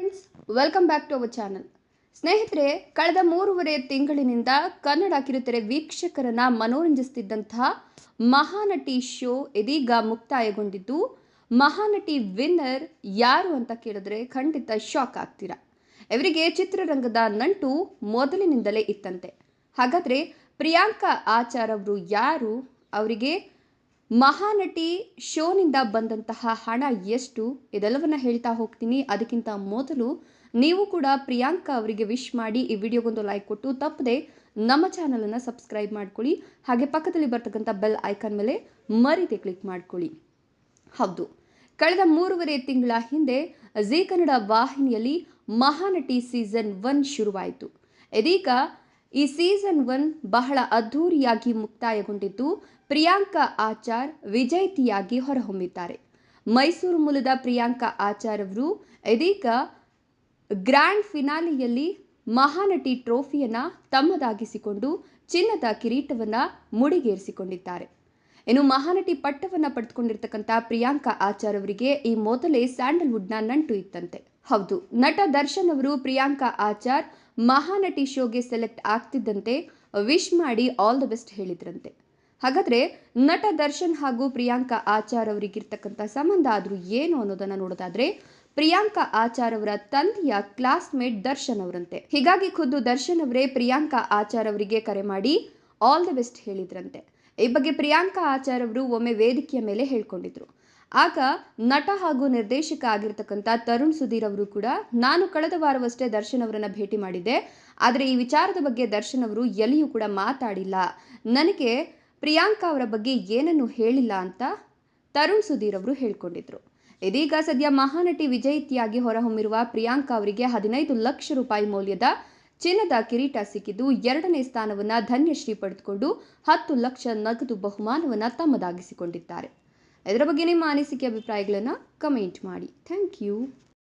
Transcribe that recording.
Friends welcome back to our channel ಸ್ನೇಹಿತರೆ, ಕಳೆದ ಮೂರುವರೆ ತಿಂಗಳಿನಿಂದ ಕನ್ನಡ ಕಿರುತೆರೆ ವೀಕ್ಷಕರನ್ನ ಮನೋರಂಜಿಸುತ್ತಿದ್ದಂತಹ ಮಹಾನಟಿ ಶೋ ಇದೀಗ ಮುಕ್ತಾಯಗೊಂಡಿದ್ದು, ಮಹಾನಟಿ ವಿನ್ನರ್ ಯಾರು ಅಂತ ಕೇಳಿದ್ರೆ ಖಂಡಿತ ಶಾಕ್ ಆಗ್ತೀರಾ. ಇವರಿಗೆ ಚಿತ್ರರಂಗದ ನಂಟು ಮೊದಲಿನಿಂದಲೇ ಇತ್ತಂತೆ. ಹಾಗಾದ್ರೆ ಪ್ರಿಯಾಂಕಾ ಆಚಾರ್ ಅವರು ಯಾರು? ಅವರಿಗೆ ಮಹಾನಟಿ ಶೋನಿಂದ ಬಂದಂತಹ ಹಣ ಎಷ್ಟು? ಇದೆಲ್ಲವನ್ನ ಹೇಳ್ತಾ ಹೋಗ್ತೀನಿ. ಅದಕ್ಕಿಂತ ಮೊದಲು ನೀವು ಕೂಡ ಪ್ರಿಯಾಂಕಾ ಅವರಿಗೆ ವಿಶ್ ಮಾಡಿ ಈ ವಿಡಿಯೋಗೊಂದು ಲೈಕ್ ಕೊಟ್ಟು, ತಪ್ಪದೆ ನಮ್ಮ ಚಾನಲನ್ನು ಸಬ್ಸ್ಕ್ರೈಬ್ ಮಾಡ್ಕೊಳ್ಳಿ. ಹಾಗೆ ಪಕ್ಕದಲ್ಲಿ ಬರ್ತಕ್ಕಂಥ ಬೆಲ್ ಐಕಾನ್ ಮೇಲೆ ಮರಿದೆ ಕ್ಲಿಕ್ ಮಾಡ್ಕೊಳ್ಳಿ. ಹೌದು. ಕಳೆದ ಮೂರುವರೆ ತಿಂಗಳ ಹಿಂದೆ ಜೀ ಕನ್ನಡ ವಾಹಿನಿಯಲ್ಲಿ ಮಹಾನಟಿ ಸೀಸನ್ ಒನ್ ಶುರುವಾಯಿತು. ಇದೀಗ ಈ ಸೀಸನ್ ಒನ್ ಬಹಳ ಅದ್ಧೂರಿಯಾಗಿ ಮುಕ್ತಾಯಗೊಂಡಿದ್ದು ಪ್ರಿಯಾಂಕಾ ಆಚಾರ್ ವಿಜಯತಿಯಾಗಿ ಹೊರಹೊಮ್ಮಿದ್ದಾರೆ. ಮೈಸೂರು ಮೂಲದ ಪ್ರಿಯಾಂಕಾ ಆಚಾರ್ ಅವರು ಇದೀಗ ಗ್ರ್ಯಾಂಡ್ ಫಿನಾಲೆಯಲ್ಲಿ ಮಹಾನಟಿ ಟ್ರೋಫಿಯನ್ನು ತಮ್ಮದಾಗಿಸಿಕೊಂಡು ಚಿನ್ನದ ಕಿರೀಟವನ್ನು ಮುಡಿಗೇರಿಸಿಕೊಂಡಿದ್ದಾರೆ. ಇನ್ನು ಮಹಾನಟಿ ಪಟ್ಟವನ್ನು ಪಡೆದುಕೊಂಡಿರ್ತಕ್ಕಂಥ ಪ್ರಿಯಾಂಕಾ ಆಚಾರ್ ಅವರಿಗೆ ಈ ಮೊದಲೇ ಸ್ಯಾಂಡಲ್ವುಡ್ನ ನಂಟು ಇತ್ತಂತೆ. ಹೌದು. ನಟ ದರ್ಶನ್ ಅವರು ಪ್ರಿಯಾಂಕಾ ಆಚಾರ್, ಮಹಾನಟಿ ಶೋಗೆ ಸೆಲೆಕ್ಟ್ ಆಗ್ತಿದ್ದಂತೆ ವಿಶ್ ಮಾಡಿ ಆಲ್ ದ ಬೆಸ್ಟ್ ಹೇಳಿದ್ರಂತೆ. ಹಾಗಾದ್ರೆ ನಟ ದರ್ಶನ್ ಹಾಗೂ ಪ್ರಿಯಾಂಕಾ ಆಚಾರ್ ಅವರಿಗಿರ್ತಕ್ಕಂಥ ಸಂಬಂಧ ಆದ್ರೂ ಏನು ಅನ್ನೋದನ್ನ ನೋಡೋದಾದ್ರೆ ಪ್ರಿಯಾಂಕಾ ಆಚಾರ್ ಅವರ ತಂದೆಯ ಕ್ಲಾಸ್ಮೇಟ್ ದರ್ಶನ್ ಅವರಂತೆ. ಹೀಗಾಗಿ ಖುದ್ದು ದರ್ಶನ್ ಅವರೇ ಪ್ರಿಯಾಂಕಾ ಆಚಾರ್ ಅವರಿಗೆ ಕರೆ ಮಾಡಿ ಆಲ್ ದ ಬೆಸ್ಟ್ ಹೇಳಿದ್ರಂತೆ. ಈ ಬಗ್ಗೆ ಪ್ರಿಯಾಂಕಾ ಆಚಾರ್ ಅವರು ಒಮ್ಮೆ ವೇದಿಕೆಯ ಮೇಲೆ ಹೇಳ್ಕೊಂಡಿದ್ರು. ಆಗ ನಟ ಹಾಗೂ ನಿರ್ದೇಶಕ ಆಗಿರ್ತಕ್ಕಂಥ ತರುಣ್ ಸುಧೀರ್ ಅವರು ಕೂಡ, ನಾನು ಕಳೆದ ವಾರವಷ್ಟೇ ದರ್ಶನ್ ಅವರನ್ನ ಭೇಟಿ ಮಾಡಿದ್ದೆ. ಆದರೆ ಈ ವಿಚಾರದ ಬಗ್ಗೆ ದರ್ಶನ್ ಅವರು ಎಲ್ಲಿಯೂ ಕೂಡ ಮಾತಾಡಿಲ್ಲ. ನನಗೆ ಪ್ರಿಯಾಂಕಾ ಅವರ ಬಗ್ಗೆ ಏನನ್ನು ಹೇಳಿಲ್ಲ ಅಂತ ತರುಣ್ ಸುಧೀರ್ ಅವರು ಹೇಳ್ಕೊಂಡಿದ್ರು. ಇದೀಗ ಸದ್ಯ ಮಹಾನಟಿ ವಿಜಯಿತಿಯಾಗಿ ಹೊರಹೊಮ್ಮಿರುವ ಪ್ರಿಯಾಂಕಾ ಅವರಿಗೆ ಹದಿನೈದು ಲಕ್ಷ ರೂಪಾಯಿ ಮೌಲ್ಯದ ಚಿನ್ನದ ಕಿರೀಟ ಸಿಕ್ಕಿದ್ದು ಎರಡನೇ ಸ್ಥಾನವನ್ನ ಧನ್ಯಶ್ರೀ ಪಡೆದುಕೊಂಡು ಹತ್ತು ಲಕ್ಷ ನಗದು ಬಹುಮಾನವನ್ನ ತಮ್ಮದಾಗಿಸಿಕೊಂಡಿದ್ದಾರೆ. ಇದರ ಬಗ್ಗೆ ನಿಮ್ಮ ಅನಿಸಿಕೆ, ಅಭಿಪ್ರಾಯಗಳನ್ನು ಕಮೆಂಟ್ ಮಾಡಿ. Thank you